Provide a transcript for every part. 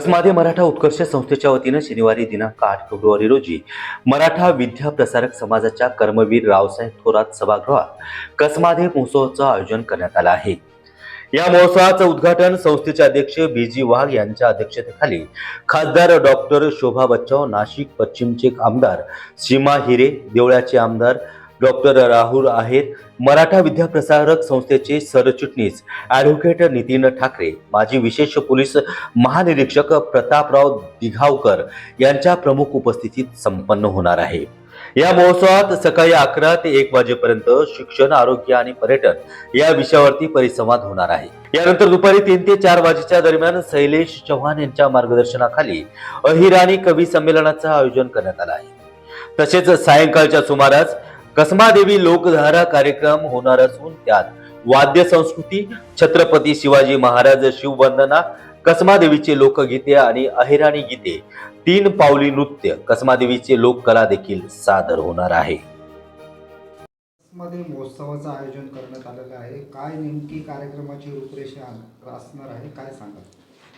कसमादे मराठा उत्कर्ष संस्थेच्या वतीनं शनिवारी दिनांक आठ फेब्रुवारी रोजी मराठा विद्या प्रसारक समाजाच्या कर्मवीर रावसाहेब थोरात सभागृहात कसमाधे महोत्सवाचं आयोजन करण्यात आलं आहे. या महोत्सवाचं उद्घाटन संस्थेचे अध्यक्ष बी जी वाघ यांच्या अध्यक्षतेखाली खासदार डॉक्टर शोभा बच्चाव नाशिक पश्चिमचे आमदार सीमा हिरे देवळ्याचे आमदार डॉक्टर राहुल आहेत. मराठा विद्याप्रसारक संस्थेचे सरचिटणीस ॲडव्होकेट नितीन ठाकरे माजी विशेष पोलीस महानिरीक्षक प्रतापराव दिघावकर यांच्या प्रमुख उपस्थितीत संपन्न होणार आहे. या महोत्सवात सकाळी अकरा ते एक वाजेपर्यंत शिक्षण आरोग्य आणि पर्यटन या विषयावरती परिसंवाद होणार आहे. यानंतर दुपारी तीन ते चार वाजेच्या दरम्यान शैलेश चव्हाण यांच्या मार्गदर्शनाखाली अहिराणी कवी संमेलनाचं आयोजन करण्यात आलं आहे. तसेच सायंकाळच्या सुमारास कसमादेवी लोकधारा कार्यक्रम होणार असून त्यात वाद्य संस्कृती छत्रपती शिवाजी महाराज शिववंदना कसमादेवीचे लोकगीते आणि अहिराणी गीते तीन पावली नृत्य कसमादेवीचे लोककला देखील सादर होणार आहे. महोत्सवाचं आयोजन करण्यात आलेलं आहे. काय नेमकी कार्यक्रमाची रूपरेषा असणार आहे काय सांगा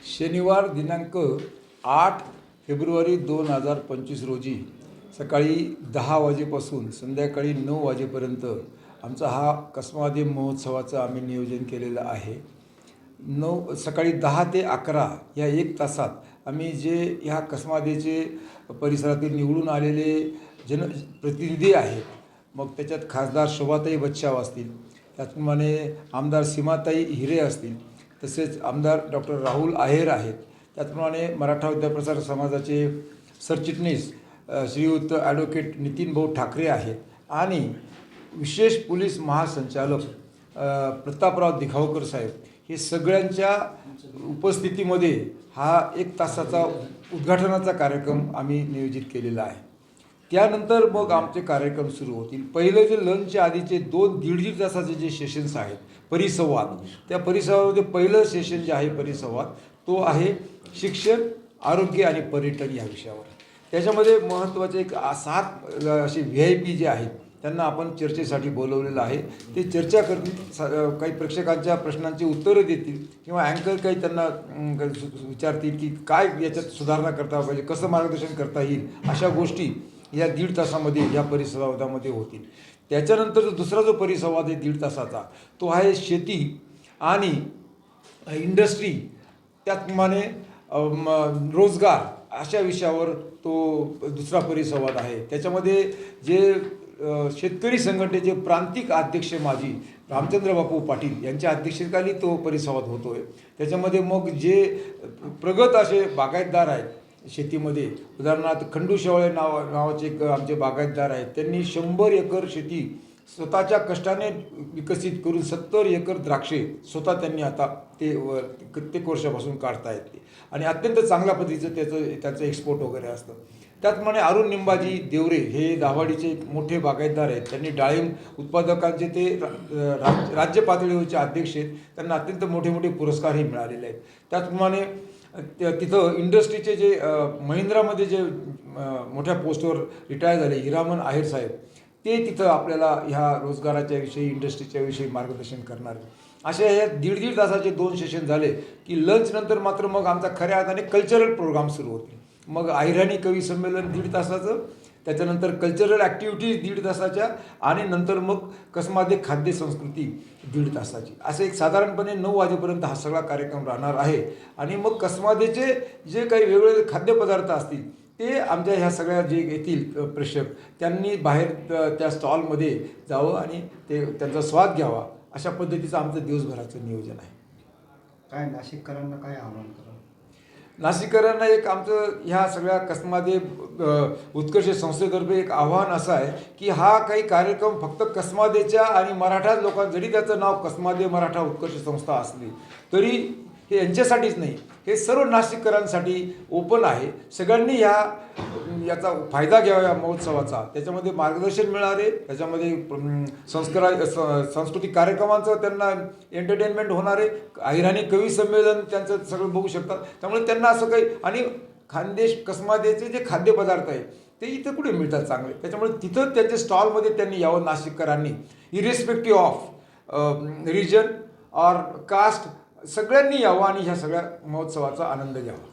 शनिवार दिनांक आठ फेब्रुवारी दोन हजार पंचवीस रोजी सकाळी दहा वाजेपासून संध्याकाळी नऊ वाजेपर्यंत आमचा हा कसमादे महोत्सवाचं आम्ही नियोजन केलेलं आहे. नऊ सकाळी दहा ते अकरा या एक तासात आम्ही जे ह्या कसमादेचे परिसरातील निवडून आलेले जन प्रतिनिधी आहेत मग त्याच्यात खासदार शोभाताई बच्चाव असतील त्याचप्रमाणे आमदार सीमाताई हिरे असतील तसेच आमदार डॉक्टर राहुल आहेर आहेत त्याचप्रमाणे मराठा विद्याप्रसार समाजाचे सरचिटणीस श्रीयुत ॲडव्होकेट नितीन भाऊ ठाकरे आहेत आणि विशेष पोलीस महासंचालक प्रतापराव दिघावकर साहेब हे सगळ्यांच्या उपस्थितीमध्ये हा एक तासाचा उद्घाटनाचा कार्यक्रम आम्ही नियोजित केलेला आहे. त्यानंतर मग आमचे कार्यक्रम सुरू होतील. पहिलं जे लंचच्या आधीचे दोन दीड दीड तासाचे जे सेशन्स आहेत परिसंवाद. त्या परिसंवादामध्ये पहिलं सेशन जे आहे परिसंवाद तो आहे शिक्षण आरोग्य आणि पर्यटन या विषयावर. त्याच्यामध्ये महत्त्वाचे एक सात असे व्ही आय पी जे आहेत त्यांना आपण चर्चेसाठी बोलवलेलं आहे. ते चर्चा करतील सा- काही प्रेक्षकांच्या प्रश्नांची उत्तरं देतील किंवा अँकर काही त्यांना विचारतील की काय याच्यात सुधारणा करता पाहिजे कसं मार्गदर्शन करता येईल अशा गोष्टी या दीड तासामध्ये या परिसंवादामध्ये होतील. त्याच्यानंतर जो दुसरा जो परिसंवाद आहे दीड तासाचा तो आहे शेती आणि इंडस्ट्री त्याचप्रमाणे रोजगार. अशा विषयावर तो दुसरा परिसंवाद आहे. त्याच्यामध्ये जे शेतकरी संघटनेचे प्रांतिक अध्यक्ष माजी रामचंद्र बापू पाटील यांच्या अध्यक्षतेखाली तो परिसंवाद होतो आहे त्याच्यामध्ये मग जे प्रगत असे बागायतदार आहेत शेतीमध्ये उदाहरणार्थ खंडू शेवाळे नाव नावाचे एक आमचे बागायतदार आहेत त्यांनी शंभर एकर शेती स्वतःच्या कष्टाने विकसित करून सत्तर एकर द्राक्षे स्वतः त्यांनी आता ते व कित्येक वर्षापासून काढता येते आणि अत्यंत चांगल्या पद्धतीचं त्याचं त्याचं एक्सपोर्ट वगैरे असतं. त्याचप्रमाणे अरुण निंबाजी देवरे हे दाभाडीचे मोठे बागायतदार आहेत. त्यांनी डाळिंब उत्पादकांचे ते रा- राज्य पातळीवरचे अध्यक्ष आहेत. त्यांना अत्यंत मोठे मोठे पुरस्कारही मिळालेले आहेत. त्याचप्रमाणे तिथं इंडस्ट्रीचे जे महिंद्रामध्ये जे मोठ्या पोस्टवर रिटायर झाले हिरामन आहेर साहेब ते तिथं आपल्याला ह्या रोजगाराच्या विषयी इंडस्ट्रीच्या विषयी मार्गदर्शन करणार असे हे दीड दीड तासाचे दोन सेशन झाले की लंचनंतर मात्र मग आमचा खऱ्या अर्थाने कल्चरल प्रोग्राम सुरू होते. मग आहिराणी कवी संमेलन दीड तासाचं त्याच्यानंतर कल्चरल ॲक्टिव्हिटीज दीड तासाच्या आणि नंतर मग कसमादे खाद्य संस्कृती दीड तासाची. असं एक साधारणपणे नऊ वाजेपर्यंत हा सगळा कार्यक्रम राहणार आहे. आणि मग कसमादेचे जे काही वेगवेगळे खाद्यपदार्थ असतील ते आमच्या ह्या सगळ्या जे येतील प्रेक्षक त्यांनी बाहेर त्या स्टॉलमध्ये जावं आणि ते त्यांचा स्वाद घ्यावा. अशा पद्धतीचं आमचं दिवसभराचं नियोजन आहे. काय नाशिककरांना काय आव्हान करा नाशिककरांना एक आमचं ह्या सगळ्या कसमादे उत्कर्ष संस्थेतर्फे एक आव्हान असं आहे की हा काही कार्यक्रम फक्त कसमादेच्या आणि मराठा लोकां जरी त्याचं नाव कसमादे मराठा उत्कर्ष संस्था असली तरी हे यांच्यासाठीच नाही. हे सर्व नाशिककरांसाठी ओपन आहे. सगळ्यांनी ह्या याचा फायदा घ्यावा या महोत्सवाचा. त्याच्यामध्ये मार्गदर्शन मिळाले. त्याच्यामध्ये संस्कारा स- सांस्कृतिक कार्यक्रमांचं त्यांना एंटरटेनमेंट होणार आहे. अहिराणी कवी संमेलन त्यांचं सगळं बघू शकतात. त्यामुळे त्यांना असं काही आणि खानदेश कसमादेचे जे खाद्यपदार्थ आहे ते इथं कुठे मिळतात चांगले? त्याच्यामुळे तिथं त्यांच्या स्टॉलमध्ये त्यांनी यावं नाशिककरांनी. Irrespective of region or caste सगळ्यांनी यावं आणि ह्या सगळ्या महोत्सवाचा आनंद घ्यावा.